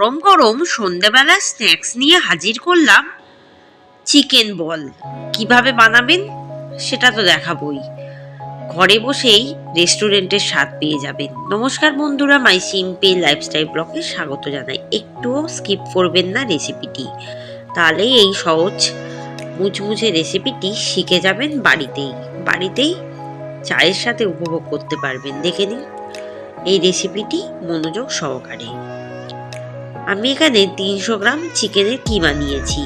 গরম গরম সন্ধেবেলা স্ন্যাক্স নিয়ে হাজির করলাম। চিকেন বল কীভাবে বানাবেন সেটা তো দেখাবই। ঘরে বসেই রেস্টুরেন্টের স্বাদ পেয়ে যাবেন। নমস্কার বন্ধুরা মাই সিম্পল লাইফস্টাইল ব্লগে স্বাগত জানাই। একটুও স্কিপ করবেন না রেসিপিটি তাহলে এই সহজ মুচমুচে রেসিপিটি শিখে যাবেন বাড়িতেই। বাড়িতেই চায়ের সাথে উপভোগ করতে পারবেন। দেখে নিন, এই রেসিপিটি মনোযোগ সহকারে। আমি এখানে তিনশো গ্রাম চিকেনের কিমা নিয়েছি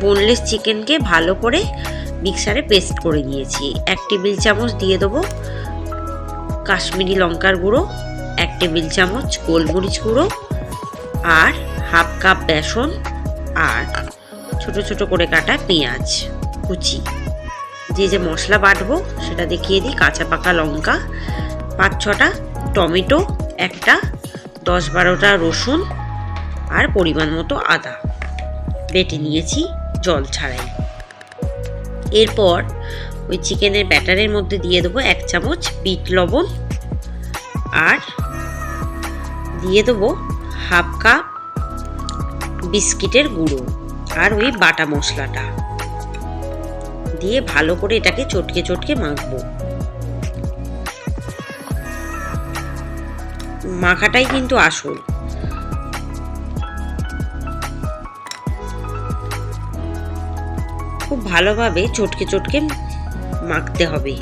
বোনলেস চিকেনকে ভালো করে মিক্সারে পেস্ট করে নিয়েছি। এক টেবিল চামচ দিয়ে দেবো কাশ্মীরি লঙ্কার গুঁড়ো, এক টেবিল চামচ গোলমরিচ গুঁড়ো আর হাফ কাপ বেসন আর ছোট ছোট করে কাটা পেঁয়াজ কুচি। যে যে মশলা বাটবো সেটা দেখিয়ে দিই। কাঁচা পাকা লঙ্কা, পাঁচ ছটা টমেটো, একটা দশ বারোটা রসুন আর পরিমাণ মতো আদা বেটে নিয়েছি জল ছাড়াই। এরপর ওই চিকেনের ব্যাটারের মধ্যে দিয়ে দেবো এক চামচ বিট লবণ আর দিয়ে দেবো হাফ কাপ বিস্কিটের গুঁড়ো আর ওই বাটা মশলাটা। দিয়ে ভালো করে এটাকে চটকে চটকে মাখবো। মাখাটাই কিন্তু আসল। খুব ভালোভাবে চটকে চটকে মাখতে হবে,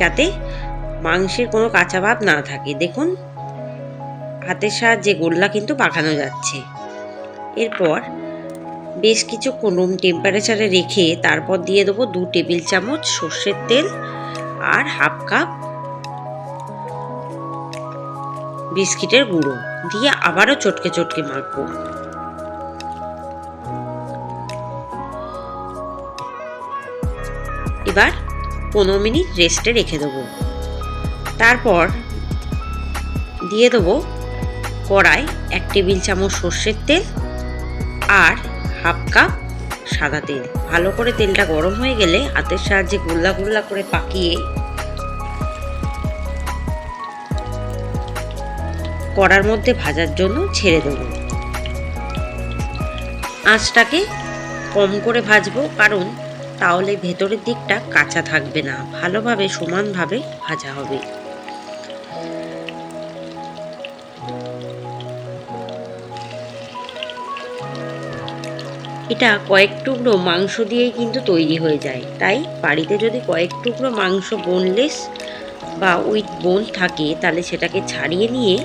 যাতে মাংসের কোনো কাঁচা ভাব না থাকে। দেখুন, হাতের সাহায্যে গোল্লা কিন্তু পাকানো যাচ্ছে। এরপর বেশ কিছুক্ষণ রুম টেম্পারেচারে রেখে তারপর দিয়ে দেবো দু টেবিল চামচ সর্ষের তেল আর হাফ কাপ বিস্কিটের গুঁড়ো দিয়ে আবারও চটকে চটকে মাখবো। এবার পনেরো মিনিট রেস্টে রেখে দেবো। তারপর দিয়ে দেবো কড়াই এক টেবিল চামচ সর্ষের তেল আর হাফ কাপ সাদা তেল। ভালো করে তেলটা গরম হয়ে গেলে হাতের সাহায্যে গোল্লা গোল্লা করে পাকিয়ে কড়ার মধ্যে ভাজার জন্য ছেড়ে দেবো। আঁচটাকে কম করে ভাজবো, কারণ তাহলে ভেতরের দিকটা কাঁচা থাকবে না। ভালোভাবে, সমানভাবে ভাজা হবে। এটা কয়েক টুকরো মাংস দিয়েই কিন্তু তৈরি হয়ে যায়। তাই বাড়িতে যদি কয়েক টুকরো মাংস বোনলেস বা উইথ বোন থাকে, তাহলে সেটাকে ছাড়িয়ে নিয়ে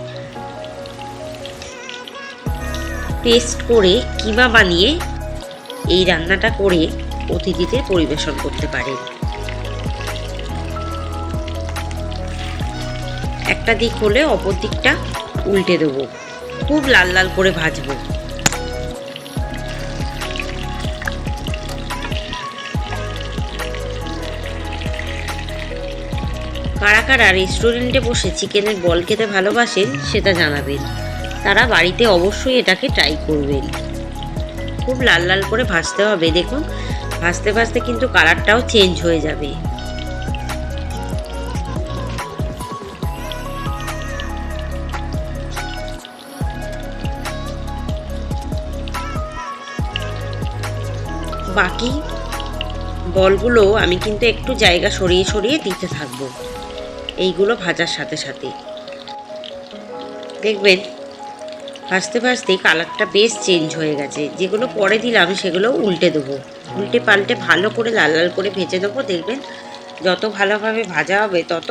পেস্ট করে কিমা বানিয়ে এই রান্নাটা করে অতিথিদের পরিবেশন করতে পারেন একটা দিক হলে অপর দিকটা উল্টে দেবো। খুব লাল লাল করে ভাজবো। কারা কারা রেস্টুরেন্টে বসে চিকেনের বল খেতে ভালোবাসেন, সেটা জানাবেন। তারা বাড়িতে অবশ্যই এটাকে ট্রাই করবেন। খুব লাল লাল করে ভাজতে হবে, দেখুন। ভাজতে ভাজতে কিন্তু কালারটাও চেঞ্জ হয়ে যাবে। বাকি বলগুলো আমি কিন্তু একটু জায়গা সরিয়ে সরিয়ে দিতে থাকব। এইগুলো ভাজার সাথে সাথে। দেখবেন ভাজতে ভাজতে কালারটা বেশ চেঞ্জ হয়ে গেছে। যেগুলো পরে দিলাম সেগুলো উল্টে দেবো। উল্টে পাল্টে ভালো করে লাল লাল করে ভেজে দেবো, দেখবেন যত ভালোভাবে ভাজা হবে তত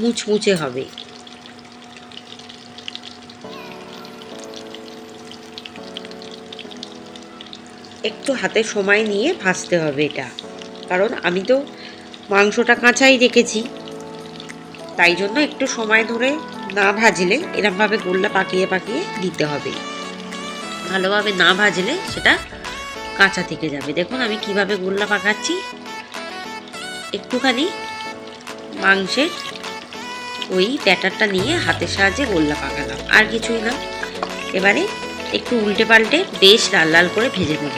মুচমুচে হবে। একটু হাতে সময় নিয়ে ভাজতে হবে এটা। কারণ আমি তো মাংসটা কাঁচাই রেখেছি। তাই জন্য একটু সময় ধরে না ভাজলে এরমভাবে গোল্লা পাকিয়ে পাকিয়ে দিতে হবে। ভালোভাবে না ভাজলে সেটা কাঁচা থেকে যাবে। দেখুন আমি কীভাবে গোল্লা পাকাচ্ছি। একটুখানি মাংসের ওই ব্যাটারটা নিয়ে হাতের সাহায্যে গোল্লা পাকালাম। আর কিছুই না। এবারে একটু উল্টে পাল্টে বেশ লাল লাল করে ভেজে নেব।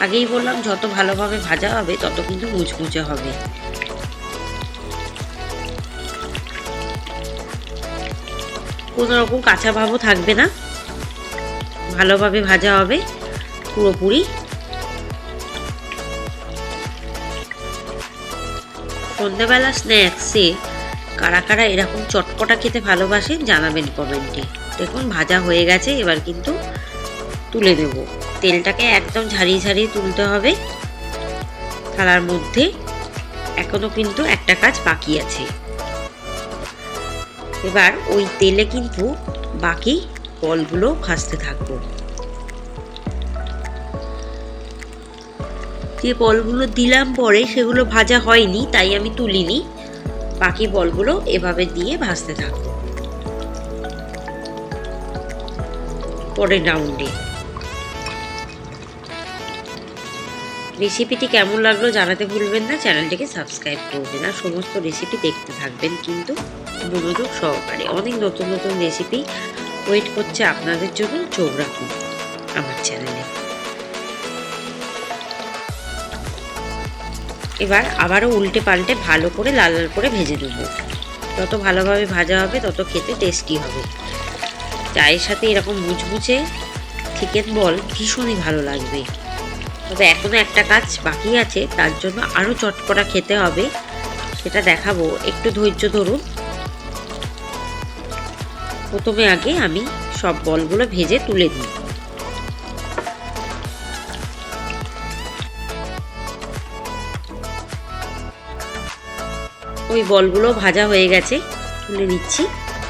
আগেই বললাম, যত ভালোভাবে ভাজা হবে, তত কিন্তু মুচমুচে হবে। কোনো রকম কাঁচা ভাবও থাকবে না। ভালোভাবে ভাজা হবে পুরোপুরি। সন্ধ্যাবেলা স্ন্যাক্সে কারা কারা এরকম চটপটা খেতে ভালোবাসেন জানাবেন কমেন্টে। দেখুন, ভাজা হয়ে গেছে, এবার কিন্তু তুলে দেব। তেলটাকে একদম ঝারিয়ে ঝারিয়ে তুলতে হবে। থালার মধ্যে এখনও কিন্তু একটা কাজ বাকি আছে। এবার ওই তেলে কিন্তু বাকি বলগুলো ভাজতে থাকব। যে বলগুলো দিলাম পরে সেগুলো ভাজা হয়নি, তাই আমি তুলিনি। বাকি বলগুলো এভাবে দিয়ে ভাজতে থাকব। পরে রাউন্ডে রেসিপিটি কেমন লাগল জানাতে ভুলবেন না, চ্যানেলটিকে সাবস্ক্রাইব করবেন আর সমস্ত রেসিপি দেখতে থাকবেন কিন্তু মনোযোগ সহকারে। অনেক নতুন নতুন রেসিপি ওয়েট করছে আপনাদের জন্য চোখ রাখুন আমার চ্যানেলে। এবার আবারও উল্টে পাল্টে ভালো করে লাল লাল করে ভেজে নেব। যত ভালোভাবে ভাজা হবে, তত খেতে টেস্টি হবে। চায়ের সাথে এরকম মুচমুচে চিকেন বল ভীষণই ভালো লাগবে। তবে এখনও একটা কাজ বাকি আছে, তার জন্য আরও চটপটা খেতে হবে, সেটা দেখাবো। একটু ধৈর্য ধরুন। প্রথমে আগে আমি সব বলগুলো ভেজে তুলে দিই ওই বলগুলো ভাজা হয়ে গেছে, তুলে নিচ্ছি।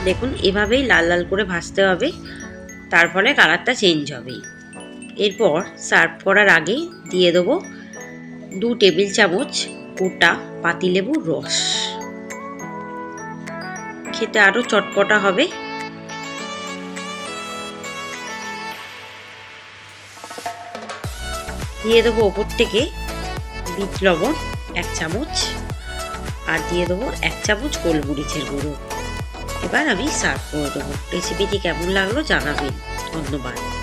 দেখুন, এভাবেই লাল লাল করে ভাজতে হবে তার ফলে কালারটা চেঞ্জ হবে এরপর সার্ভ করার আগে দিয়ে দেবো দু টেবিল চামচ গোটা পাতিলেবুর রস। খেতে আরও চটপটা হবে। দিয়ে দেবো ওপর থেকে বিট লবণ এক চামচ আর দিয়ে দেবো এক চামচ গোলমরিচের গুঁড়ো। এবার আমি সার্ভ করে দেবো। রেসিপিটি কেমন লাগল জানাবেন। ধন্যবাদ।